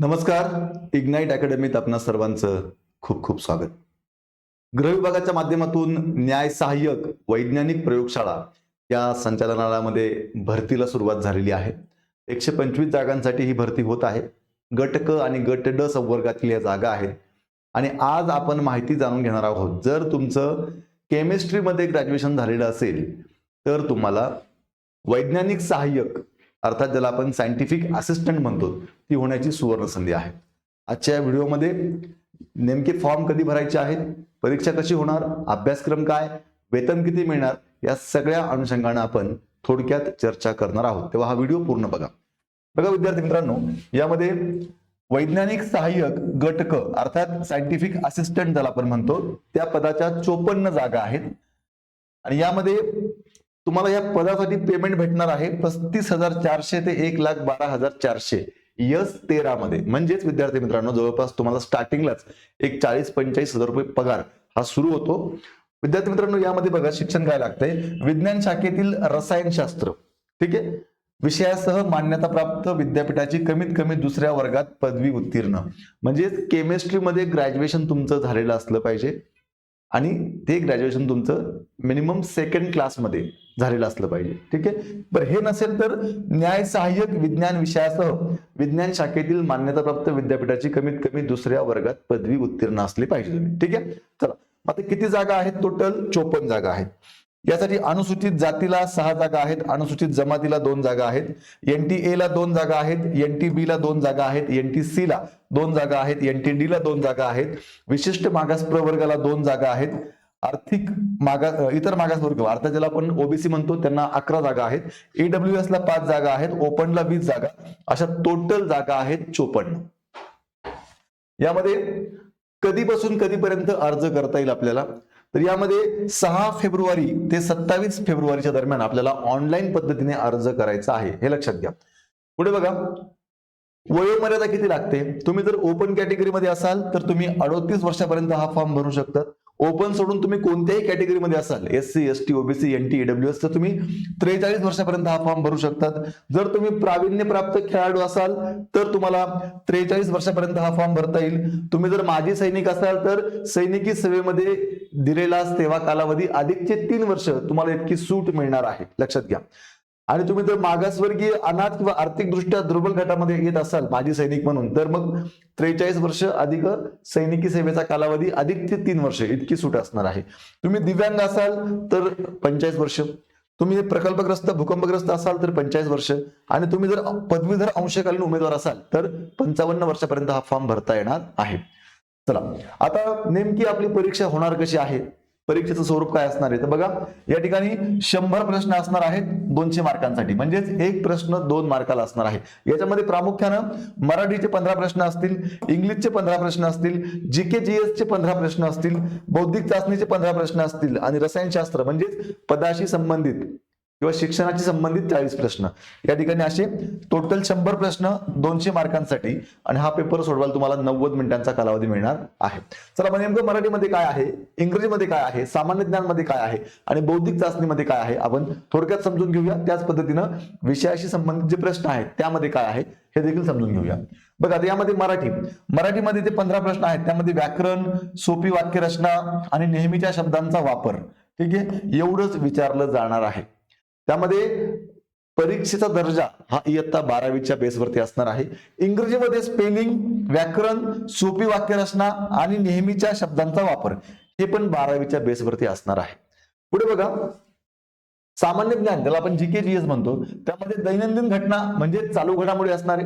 नमस्कार इग्नाईट अकॅडमीत आपणा सर्वांचं खूप खूप स्वागत. गृह विभागाच्या माध्यमातून न्याय सहाय्यक वैज्ञानिक प्रयोगशाळा या संचालनालयामध्ये भरतीला सुरुवात झालेली आहे. एकशे पंचवीस जागांसाठी ही भरती होत आहे. गट क आणि गट ड संवर्गातील या जागा आहेत. आणि आज आपण माहिती जाणून घेणार आहोत. जर तुमचं केमिस्ट्रीमध्ये ग्रॅज्युएशन झालेलं असेल तर तुम्हाला वैज्ञानिक सहाय्यक अर्थात ज्याला आपण सायंटिफिक असिस्टंट म्हणतो ती होण्याची सुवर्ण संधी आहे. आजच्या या व्हिडिओमध्ये नेमके फॉर्म कधी भरायचे आहेत परीक्षा कशी होणार अभ्यासक्रम काय वेतन किती मिळणार या सगळ्या अनुषंगाने आपण थोडक्यात चर्चा करणार आहोत. तेव्हा हा व्हिडिओ पूर्ण बघा. बघा विद्यार्थी मित्रांनो यामध्ये वैज्ञानिक सहाय्यक गटक अर्थात सायंटिफिक असिस्टंट ज्याला आपण म्हणतो त्या पदाच्या चोपन्न जागा आहेत. आणि यामध्ये तुम्हाला या पदासाठी पेमेंट भेटणार आहे पस्तीस हजार चारशे ते एक लाख बारा हजार चारशे. यस तेरा मध्ये म्हणजेच विद्यार्थी मित्रांनो जवळपास तुम्हाला स्टार्टिंगलाच एक चाळीस पंचेचाळीस हजार रुपये पगार हा सुरू होतो. विद्यार्थी मित्रांनो यामध्ये बघा शिक्षण काय लागतंय? विज्ञान शाखेतील रसायनशास्त्र. ठीक आहे? विषयासह मान्यताप्राप्त विद्यापीठाची कमीत कमी दुसऱ्या वर्गात पदवी उत्तीर्ण. म्हणजेच केमिस्ट्रीमध्ये ग्रॅज्युएशन तुमचं झालेलं असलं पाहिजे. आणि ते ग्रॅज्युएशन तुमचं मिनिमम सेकंड क्लासमध्ये झालेलं असलं पाहिजे. ठीक आहे? बरं हे नसेल तर न्याय सहाय्यक विज्ञान विषयासह विज्ञान शाखेतील मान्यताप्राप्त विद्यापीठाची कमीत कमी दुसऱ्या वर्गात पदवी उत्तीर्ण असली पाहिजे तुम्ही. ठीक आहे? चला. आता किती जागा आहेत टोटल चोपन्न जागा आहेत. यासाठी अनुसूचित जातीला सहा जागा आहेत अनुसूचित जमातीला दोन जागा आहेत एनटी ए ला दोन जागा आहेत एनटी बी ला दोन जागा आहेत एनटी सी ला दोन जागा आहेत एनटी डी ला दोन जागा आहेत विशिष्ट मागास प्रवर्गाला दोन जागा आहेत आर्थिक मागास इतर मागास वर्ग अर्थात ज्याला आपण ओबीसी म्हणतो त्यांना अकरा जागा आहेत ईडब्ल्यू एस ला पाच जागा आहेत ओपनला वीस जागा अशा टोटल जागा आहेत चोपन्न. यामध्ये कधीपासून कधीपर्यंत अर्ज करता येईल आपल्याला? तर यामध्ये सहा फेब्रुवारी ते सत्तावीस फेब्रुवारीच्या दरम्यान आपल्याला ऑनलाईन पद्धतीने अर्ज करायचा आहे. हे लक्षात घ्या. पुढे बघा. वयोमर्यादा किती लागते? तुम्ही जर ओपन कॅटेगरीमध्ये असाल तर तुम्ही अडोतीस वर्षापर्यंत हा फॉर्म भरू शकतात. ओपन सोडून तुम्ही कोणत्याही कॅटेगरीमध्ये असाल S C S T OBC N T W S तर तुम्ही त्रेचाळीस वर्षापर्यंत हा फॉर्म भरू शकतात. जर तुम्ही प्रावीण्य प्राप्त खेळाडू असाल तर तुम्हाला त्रेचाळीस वर्षापर्यंत हा फॉर्म भरता येईल. तुम्ही जर माजी सैनिक असाल तर सैनिकी सेवेमध्ये दिलेला सेवा कालावधी अधिकचे तीन वर्ष तुम्हाला इतकी सूट मिळणार आहे. लक्षात घ्या. आणि तुम्ही जर मागासवर्गीय अनाथ किंवा आर्थिकदृष्ट्या दुर्बल गटामध्ये येत असाल माजी सैनिक म्हणून तर मग त्रेचाळीस वर्ष अधिक सैनिकी सेवेचा कालावधी अधिक ते तीन वर्ष इतकी सूट असणार आहे. तुम्ही दिव्यांग असाल तर पंचाळीस वर्ष. तुम्ही प्रकल्पग्रस्त भूकंपग्रस्त असाल तर पंचाळीस वर्ष. आणि तुम्ही जर पदवीधर अंशकालीन उमेदवार असाल तर पंचावन्न वर्षापर्यंत हा फॉर्म भरता येणार आहे. चला. आता नेमकी आपली परीक्षा होणार कशी आहे? परीक्षेचं स्वरूप काय असणार आहे? तर बघा या ठिकाणी शंभर प्रश्न असणार आहेत दोनशे मार्कांसाठी. म्हणजेच एक प्रश्न दोन मार्काला असणार आहे. याच्यामध्ये प्रामुख्यानं मराठीचे पंधरा प्रश्न असतील इंग्लिशचे पंधरा प्रश्न असतील जी के जी एसचे पंधरा प्रश्न असतील बौद्धिक चाचणीचे पंधरा प्रश्न असतील आणि रसायनशास्त्र म्हणजेच पदाशी संबंधित किंवा शिक्षणाशी संबंधित चाळीस प्रश्न. या ठिकाणी असे टोटल शंभर प्रश्न दोनशे मार्कांसाठी आणि हा पेपर सोडवायला तुम्हाला नव्वद मिनिटांचा कालावधी मिळणार आहे. चला मग नेमकं मराठीमध्ये काय आहे? इंग्रजीमध्ये काय आहे? सामान्य ज्ञानमध्ये काय आहे? आणि बौद्धिक चाचणीमध्ये काय आहे? आपण थोडक्यात समजून घेऊया. त्याच पद्धतीनं विषयाशी संबंधित जे प्रश्न आहेत त्यामध्ये काय आहे हे देखील समजून घेऊया. बघा यामध्ये मराठी. मराठीमध्ये जे पंधरा प्रश्न आहेत त्यामध्ये व्याकरण सोपी वाक्यरचना आणि नेहमीच्या शब्दांचा वापर. ठीक आहे? एवढंच विचारलं जाणार आहे. त्यामध्ये परीक्षेचा दर्जा हा इयत्ता बारावीच्या बेसवरती असणार आहे. इंग्रजीमध्ये स्पेलिंग व्याकरण सोपी वाक्यरचना आणि नेहमीच्या शब्दांचा वापर हे पण बारावीच्या बेसवरती असणार आहे. पुढे बघा. सामान्य ज्ञान त्याला आपण जी के म्हणतो त्यामध्ये दैनंदिन घटना म्हणजे चालू घडामोडी असणारे.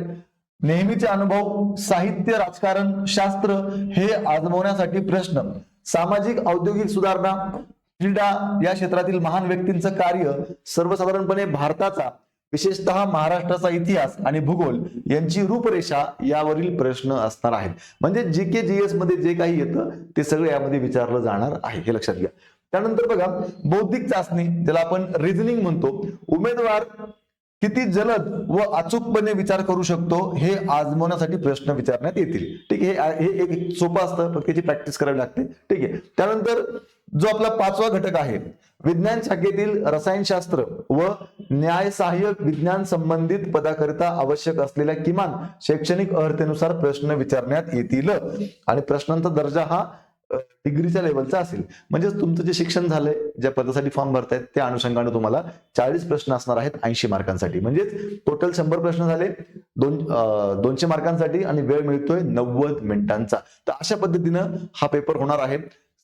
नेहमीचे अनुभव साहित्य राजकारण शास्त्र हे आजमवण्यासाठी प्रश्न. सामाजिक औद्योगिक सुधारणा क्रीडा या क्षेत्रातील महान व्यक्तींचं कार्य सर्वसाधारणपणे भारताचा विशेषतः महाराष्ट्राचा इतिहास आणि भूगोल यांची रूपरेषा यावरील प्रश्न असणार आहेत. म्हणजे जी के जी एसमध्ये जे काही येतं ते सगळं यामध्ये विचारलं जाणार आहे. हे लक्षात घ्या. त्यानंतर बघा बौद्धिक चाचणी ज्याला आपण रिझनिंग म्हणतो उमेदवार किती जलद व अचूकपणे विचार करू शकतो हे आजमवण्यासाठी प्रश्न विचारण्यात येतील. ठीक आहे हे हे एक सोपं असतं फक्त त्याची प्रॅक्टिस करावी लागते. ठीक आहे. त्यानंतर जो आपला पाचवा घटक आहे. विज्ञान शाखेतील रसायनशास्त्र व न्याय सहाय्यक विज्ञान संबंधित पदाकरिता आवश्यक असलेल्या किमान शैक्षणिक अर्हतेनुसार प्रश्न विचारण्यात येतील. आणि प्रश्नांचा दर्जा हा डिग्रीच्या लेवलचा असेल. म्हणजेच तुमचं जे शिक्षण झालंय ज्या पदासाठी फॉर्म भरतायत त्या अनुषंगाने तुम्हाला चाळीस प्रश्न असणार आहेत ऐंशी मार्कांसाठी. म्हणजेच टोटल शंभर प्रश्न झाले दोन दोनशे मार्कांसाठी आणि वेळ मिळतोय नव्वद मिनिटांचा. तर अशा पद्धतीनं हा पेपर होणार आहे.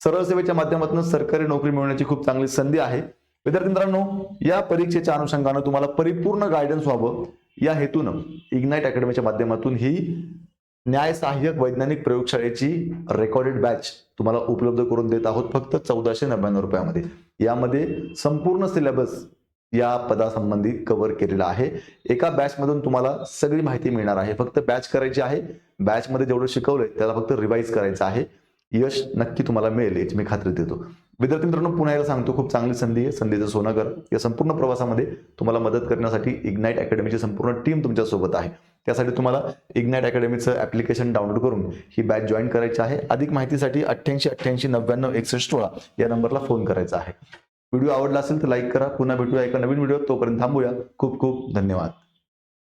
सरळ सेवेच्या माध्यमातून सरकारी नोकरी मिळवण्याची खूप चांगली संधी आहे. विद्यार्थी मित्रांनो या परीक्षेच्या अनुषंगानं तुम्हाला परिपूर्ण गायडन्स व्हावं. या हेतून इग्नाइट अकॅडमीच्या माध्यमातून ही न्याय सहाय्यक वैज्ञानिक प्रयोगशाळेची रेकॉर्डेड बॅच तुम्हाला उपलब्ध करून देत आहोत फक्त चौदाशे नव्याण्णव रुपयामध्ये. यामध्ये संपूर्ण सिलेबस या पदासंबंधी कव्हर केलेला आहे. एका बॅचमधून तुम्हाला सगळी माहिती मिळणार आहे. फक्त बॅच करायची आहे. बॅचमध्ये जेवढं शिकवलंय त्याला फक्त रिवाईज करायचं आहे. यश नक्की तुम्हाला मिळेल याची मी खात्री देतो. विद्यार्थी मित्रांनो पुन्हा एकदा सांगतो खूप चांगली संधी आहे. संधीचं सोनं कर या संपूर्ण प्रवासामध्ये तुम्हाला मदत करण्यासाठी इग्नाईट अकॅडमीची संपूर्ण टीम तुमच्यासोबत आहे. त्यासाठी तुम्हाला इग्नाईट अकॅडमीचं ऍप्लिकेशन डाउनलोड करून ही बॅच जॉईन करायची आहे. अधिक माहितीसाठी अठ्ठ्याऐंशी अठ्ठ्याऐंशी नव्याण्णव एकसष्ट सोळा या नंबरला फोन करायचा आहे. व्हिडिओ आवडला असेल तर लाईक करा. पुन्हा भेटूया एका नवीन व्हिडिओ तोपर्यंत थांबूया. खूप खूप धन्यवाद.